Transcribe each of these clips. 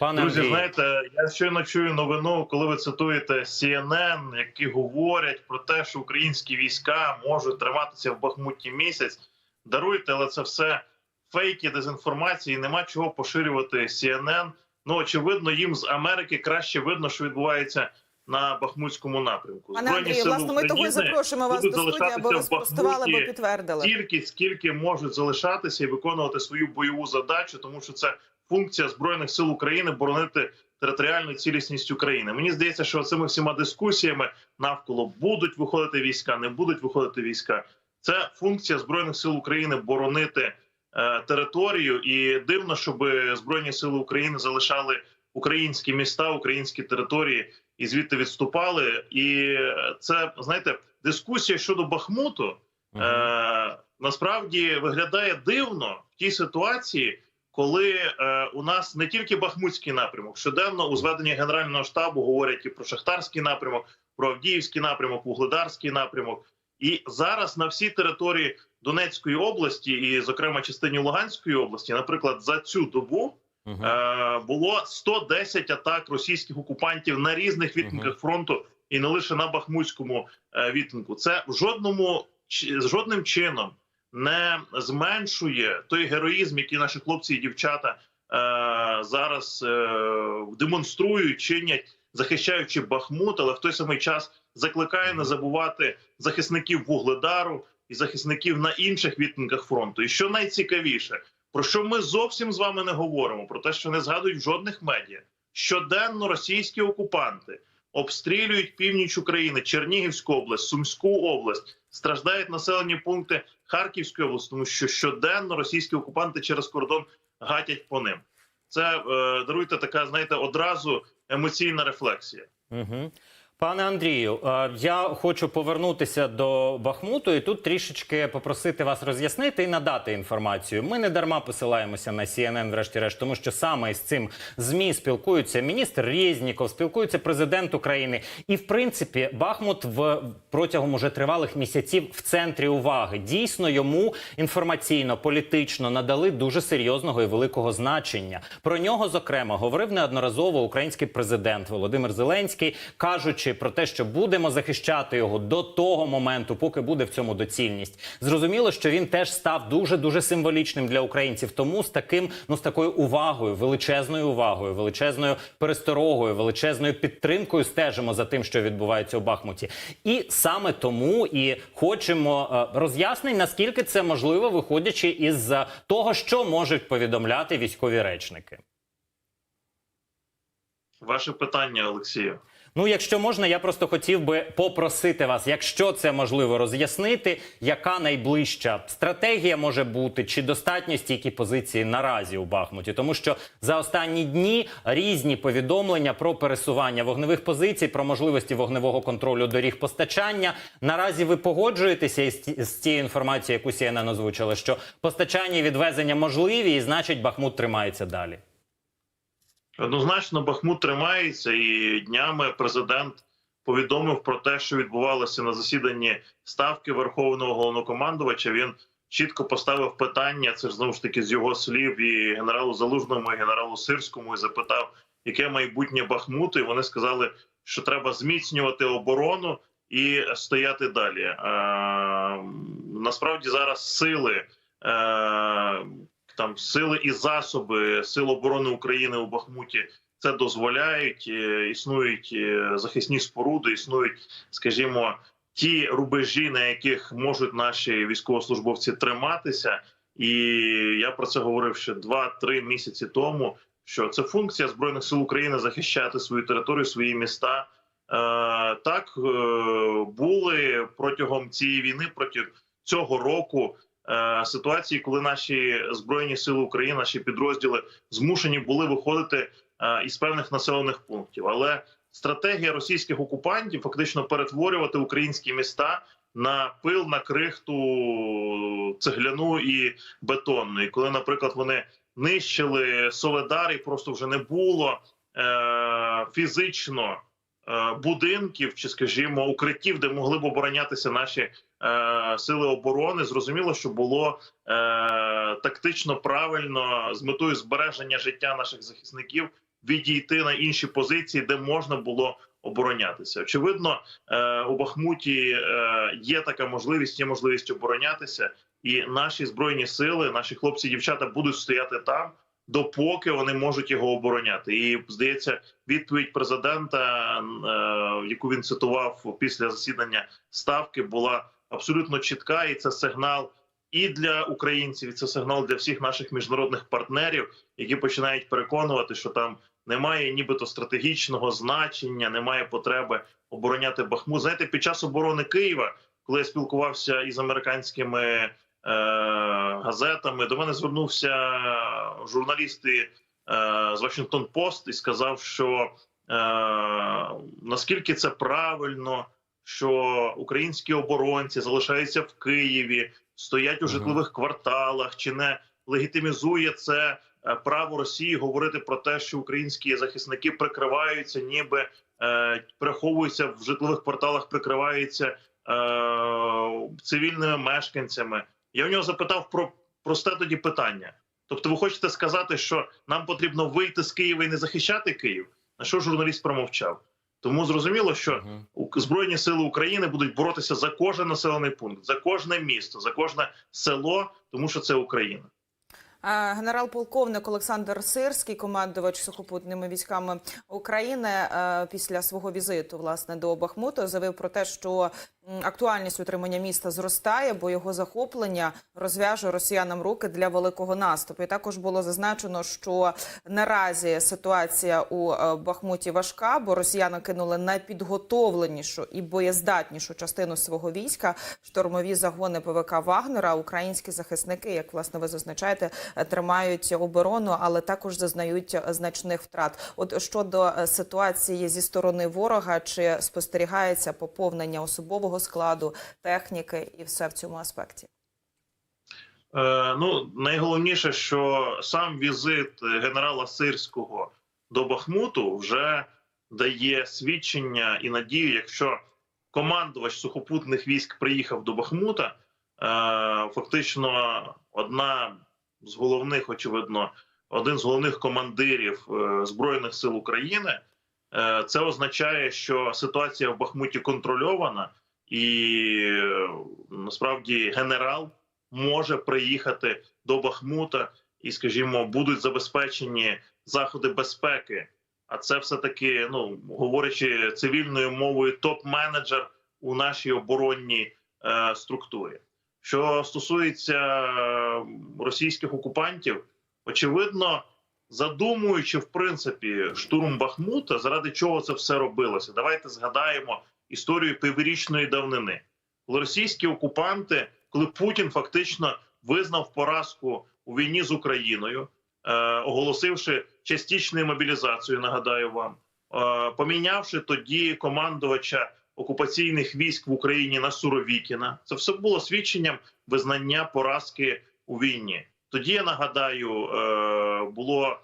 Пане Друзі, Андрію, знаєте, я щойно чую новину, коли ви цитуєте CNN, які говорять про те, що українські війська можуть триматися в Бахмуті місяць. Даруйте, але це все фейки, дезінформації. Нема чого поширювати CNN. Ну очевидно, їм з Америки краще видно, що відбувається на Бахмутському напрямку. Пане Андрію, власне, ми того і запрошуємо вас до студії, аби ви спростували, або підтвердили. стільки, скільки можуть залишатися і виконувати свою бойову задачу, тому що це функція збройних сил України боронити територіальну цілісність України. Мені здається, що цими всіма дискусіями навколо будуть виходити війська, не будуть виходити війська. Це функція збройних сил України боронити е, територію, і дивно, щоб збройні сили України залишали українські міста, українські території і звідти відступали. І це знаєте, дискусія щодо Бахмуту. Е, насправді виглядає дивно в тій ситуації, коли е, у нас не тільки Бахмутський напрямок, щоденно у зведенні Генерального штабу говорять і про Шахтарський напрямок, про Авдіївський напрямок, Вугледарський напрямок. І зараз на всій території Донецької області, і, зокрема, частині Луганської області, наприклад, за цю добу Мгм. Е, було 110 атак російських окупантів на різних відтинках фронту, і не лише на Бахмутському е, відтинку. Це в жодному жодним чином не зменшує той героїзм, який наші хлопці і дівчата е, зараз е, демонструють, чинять, захищаючи Бахмут, але в той самий час закликає не забувати захисників Вугледару і захисників на інших відтинках фронту. І що найцікавіше, про що ми зовсім з вами не говоримо, про те, що не згадують жодних медіа. Щоденно російські окупанти обстрілюють північ України, Чернігівську область, Сумську область, страждають населені пункти Харківської області, тому що щоденно російські окупанти через кордон гатять по ним. Це е, даруйте така, знаєте, одразу емоційна рефлексія. Угу. Пане Андрію, е, я хочу повернутися до Бахмуту і тут трішечки попросити вас роз'яснити і надати інформацію. Ми не дарма посилаємося на CNN, врешті-решт, тому що саме із цим змі спілкуються міністр Резніков, спілкується президент України. І в принципі, Бахмут в протягом уже тривалих місяців в центрі уваги. Дійсно, йому інформаційно, політично надали дуже серйозного і великого значення. Про нього зокрема говорив неодноразово український президент Володимир Зеленський, кажучи про те, що будемо захищати його до того моменту, поки буде в цьому доцільність. Зрозуміло, що він теж став дуже дуже символічним для українців. Тому з таким, ну з такою увагою, величезною увагою, величезною пересторогою, величезною підтримкою стежимо за тим, що відбувається у Бахмуті. І саме тому і хочемо е, роз'яснень, наскільки це можливо, виходячи із е, того, що можуть повідомляти військові речники. Ваше питання, Олексію. Ну, якщо можна, я просто хотів би попросити вас, якщо це можливо роз'яснити, яка найближча стратегія може бути, чи достатньо стійкі позиції наразі у Бахмуті, тому що за останні дні різні повідомлення про пересування вогневих позицій, про можливості вогневого контролю доріг постачання. Наразі ви погоджуєтеся із, з тією інформацією, яку CNN озвучила, що постачання і відвезення можливі, і значить Бахмут тримається далі. Однозначно, Бахмут тримається, і днями президент повідомив про те, що відбувалося на засіданні ставки Верховного головнокомандувача. Він чітко поставив питання. Це ж знову ж таки з його слів і генералу Залужному, і генералу Сирському, і запитав, яке майбутнє Бахмуту. І вони сказали, що треба зміцнювати оборону і стояти далі. Е, насправді зараз сили. Там сили і засоби Сил оборони України у Бахмуті це дозволяють. Е, Існують е, захисні споруди, існують, скажімо, ті рубежі, на яких можуть наші військовослужбовці триматися. І я про це говорив ще 2-3 місяці тому. Що це функція збройних сил України захищати свою територію, свої міста. Е, так були протягом цієї війни, протягом цього року ситуації, коли наші збройні сили України, наші підрозділи змушені були виходити е, із певних населених пунктів. Але стратегія російських окупантів фактично перетворювати українські міста на пил, на крихту цегляну і бетонну. І коли, наприклад, вони нищили Соледар, і просто вже не було е, фізично. Е, Будинків чи, скажімо, укриттів, де могли б оборонятися наші е, сили оборони, зрозуміло, що було е, тактично правильно з метою збереження життя наших захисників відійти на інші позиції, де можна було оборонятися. Очевидно, у Бахмуті є така можливість, є можливість оборонятися, і наші збройні сили, наші хлопці, і дівчата будуть стояти там, допоки вони можуть його обороняти. І здається, відповідь президента, е, яку він цитував після засідання ставки, була абсолютно чітка, і це сигнал. І для українців і це сигнал для всіх наших міжнародних партнерів, які починають переконувати, що там немає нібито стратегічного значення, немає потреби обороняти Бахмут. Знаєте, під час оборони Києва, коли я спілкувався із американськими газетами, до мене звернувся журналіст е, з Washington Post і сказав, що е, наскільки це правильно, що українські оборонці залишаються в Києві, стоять у житлових кварталах, чи не легітимізує це е, право Росії говорити про те, що українські захисники прикриваються, ніби е, приховуються в житлових кварталах, прикриваються е, цивільними мешканцями. Я в нього запитав про просте тоді питання. Тобто, ви хочете сказати, що нам потрібно вийти з Києва і не захищати Київ? На що журналіст промовчав? Тому зрозуміло, що. Збройні сили України будуть боротися за кожен населений пункт, за кожне місто, за кожне село, тому що це Україна. Генерал-полковник Олександр Сирський, командувач сухопутними військами України, е, після свого візиту власне до Бахмуту заявив про те, що актуальність утримання міста зростає, бо його захоплення розв'яже росіянам руки для великого наступу. І також було зазначено, що наразі ситуація у е, Бахмуті важка, бо росіяни кинули найпідготовленішу і боєздатнішу частину свого війська штурмові загони ПВК Вагнера. Українські захисники, як власне ви зазначаєте, е, тримають оборону, але також зазнають значних втрат. От щодо е, ситуації зі сторони ворога, чи спостерігається поповнення особового складу, техніки і все в цьому аспекті? Е, ну найголовніше, що сам візит генерала Сирського до Бахмуту вже дає свідчення і надію, якщо командувач сухопутних військ приїхав до Бахмута, е, фактично одна з головних, очевидно, один з головних командирів е, збройних сил України. Е, Це означає, що ситуація в Бахмуті контрольована, і е, насправді генерал може приїхати до Бахмута, і, скажімо, будуть забезпечені заходи безпеки. А це все таки, ну говорячи цивільною мовою, топ-менеджер у нашій оборонній е, структурі. Що стосується російських окупантів, очевидно, задумуючи в принципі штурм Бахмута, заради чого це все робилося. Давайте згадаємо історію піврічної давнини, коли російські окупанти, коли Путін фактично визнав поразку у війні з Україною, е, оголосивши частичну мобілізацію, нагадаю вам, е, помінявши тоді командувача окупаційних військ в Україні на Суровікіна. Це все було свідченням визнання поразки у війні. Тоді я нагадаю, е, було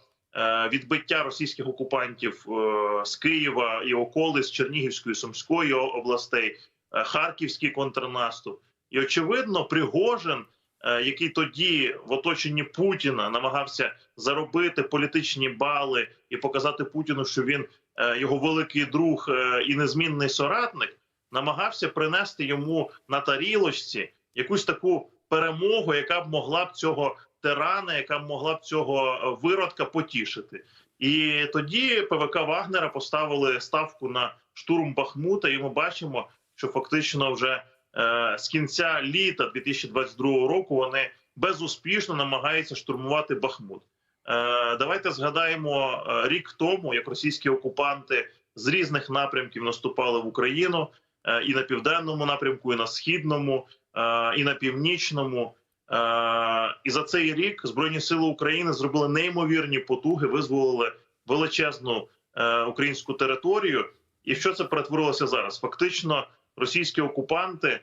відбиття російських окупантів е, з Києва і околиць Чернігівської Сумської областей, е, Харківський контрнаступ. І очевидно, Пригожин, е, який тоді в оточенні Путіна намагався заробити політичні бали і показати Путіну, що він е, його великий друг е, і незмінний соратник, намагався принести йому на тарілочці якусь таку перемогу, яка б могла б цього тирана, яка б могла б цього е, виродка потішити. І тоді ПВК Вагнера поставили ставку на штурм Бахмута, і ми бачимо, що фактично вже е, з кінця літа 2022 року вони безуспішно намагаються штурмувати Бахмут. Е, давайте згадаємо е, рік тому, як російські окупанти з різних напрямків наступали в Україну е, і на південному напрямку, і на східному, і на північному. Е, і за цей рік Збройні сили України зробили неймовірні потуги, визволили величезну е, українську територію. І що це перетворилося зараз? Фактично, російські окупанти е,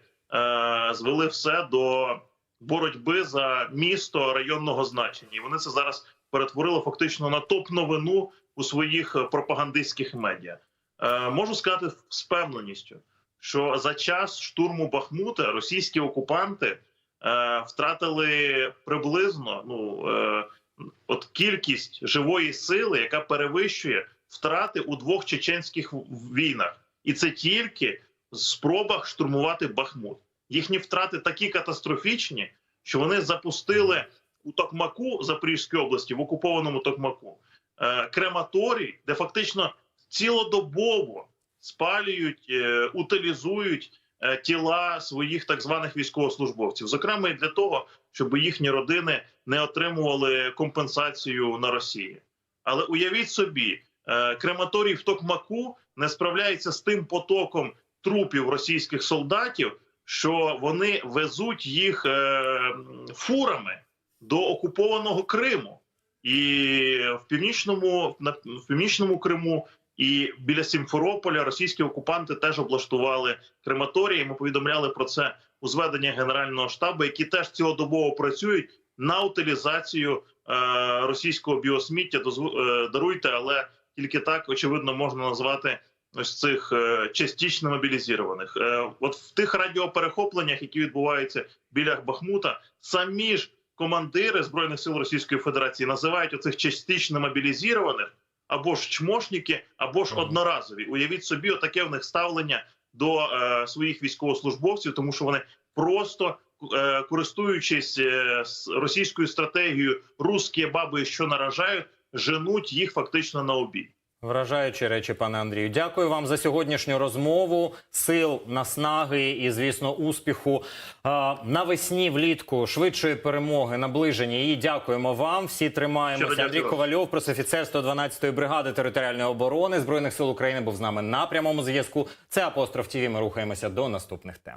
звели все до боротьби за місто районного значення. І вони це зараз перетворили фактично на топ-новину у своїх е, пропагандистських медіа. Е, можу сказати з певненістю, що за час штурму Бахмута російські окупанти е, втратили приблизно ну е, от кількість живої сили, яка перевищує втрати у двох чеченських війнах, і це тільки в спробах штурмувати Бахмут. Їхні втрати такі катастрофічні, що вони запустили у Токмаку Запорізької області, в окупованому Токмаку, е, крематорій, де фактично цілодобово спалюють, е, утилізують е, тіла своїх так званих військовослужбовців, зокрема і для того, щоб їхні родини не отримували компенсацію на Росії. Але уявіть собі, е, крематорій в Токмаку не справляється з тим потоком трупів російських солдатів, що вони везуть їх фурами до окупованого Криму. І в північному на в північному Криму і біля Сімферополя російські окупанти теж облаштували крематорії. Ми повідомляли про це у зведення Генерального штабу, які теж цілодобово працюють на утилізацію е, російського біосміття. Дозв- е, даруйте, але тільки так очевидно можна назвати ось цих е, частично мобілізованих. Е, от в тих радіоперехопленнях, які відбуваються біля Бахмута, самі ж командири збройних сил Російської Федерації називають оцих частично мобілізованих або ж чмошники, або ж одноразові. Уявіть собі, отаке в них ставлення до е, своїх військовослужбовців, тому що вони просто е, користуючись е, російською стратегією русські баби, що наражають, женуть їх фактично на обій. Вражаючі речі, пане Андрію. Дякую вам за сьогоднішню розмову. Сил, наснаги і, звісно, успіху навесні, влітку, швидшої перемоги, наближення. І дякуємо вам. Всі тримаємося. Андрій. Ковальов, пресофіцер 112-ї бригади територіальної оборони збройних сил України, був з нами на прямому зв'язку. Це апостроф ТІВІ. Ми рухаємося до наступних тем.